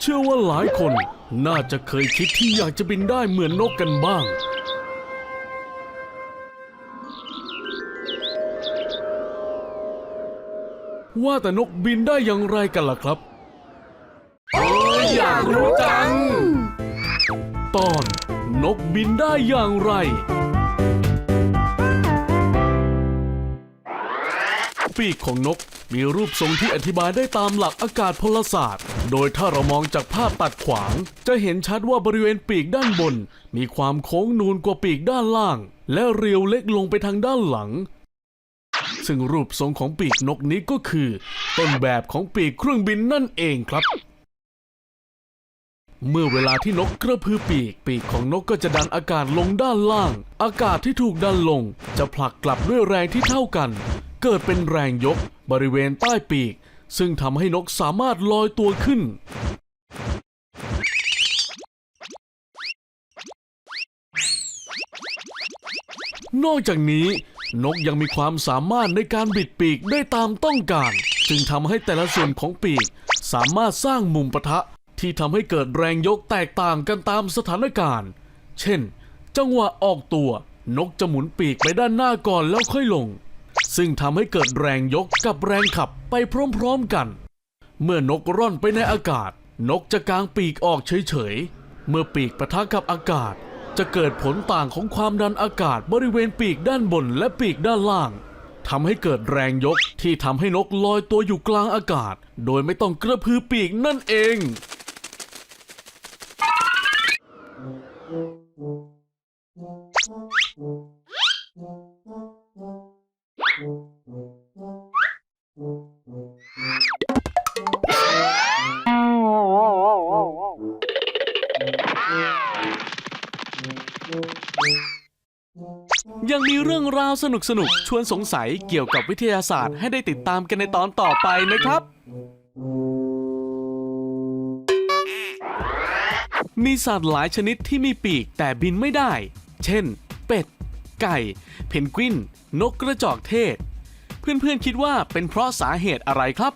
เชื่อว่าหลายคนน่าจะเคยคิดที่อยากจะบินได้เหมือนนกกันบ้าง ว่าแต่นกบินได้อย่างไรกันล่ะครับเอออยากรู้จัง ตอนนกบินได้อย่างไร ปีกของนก มีรูปทรงที่อธิบายได้ตามหลักอากาศพลศาสตร์ โดยถ้าเรามองจากภาพตัดขวาง จะเห็นชัดว่าบริเวณปีกด้านบน มีความโค้งนูนกว่าปีกด้านล่าง และเรียวเล็กลงไปทางด้านหลัง ซึ่งรูปทรงของปีกนกนี้ก็คือ ต้นแบบของปีกเครื่องบินนั่นเองครับเมื่อเวลาที่นกกระพือปีก ปีกของนกก็จะดันอากาศลงด้านล่าง อากาศที่ถูกดันลง จะผลักกลับด้วยแรงที่เท่ากัน เกิดเป็นแรงยกบริเวณใต้ปีก ซึ่งทำให้นกสามารถลอยตัวขึ้น นอกจากนี้นกยังมีความสามารถในการบิดปีกได้ตามต้องการ จึงทำให้แต่ละส่วนของปีก สามารถสร้างมุมปะทะที่ทำให้เกิดแรงยกแตกต่างกันตามสถานการณ์ เช่น จังหวะออกตัวนกจะหมุนปีกไปด้านหน้าก่อนแล้วค่อยลง ซึ่งทำให้เกิดแรงยกกับแรงขับไปพร้อมๆกัน เมื่อนกร่อนไปในอากาศ นกจะกางปีกออกเฉยๆ เมื่อปีกปะทะกับอากาศ จะเกิดผลต่างของความดันอากาศบริเวณปีกด้านบนและปีกด้านล่างทำให้เกิดแรงยกที่ทำให้นกลอยตัวอยู่กลางอากาศ โดยไม่ต้องกระพือปีกนั่นเอง ยังมีเรื่องราวสนุกๆชวนสงสัยเกี่ยวกับวิทยาศาสตร์ให้ได้ติดตามกันในตอนต่อไปนะครับ มีสัตว์หลายชนิดที่มีปีกแต่บินไม่ได้ เช่น เป็ด ไก่ เพนกวิน นกกระจอกเทศ เพื่อนๆคิดว่าเป็นเพราะสาเหตุอะไรครับ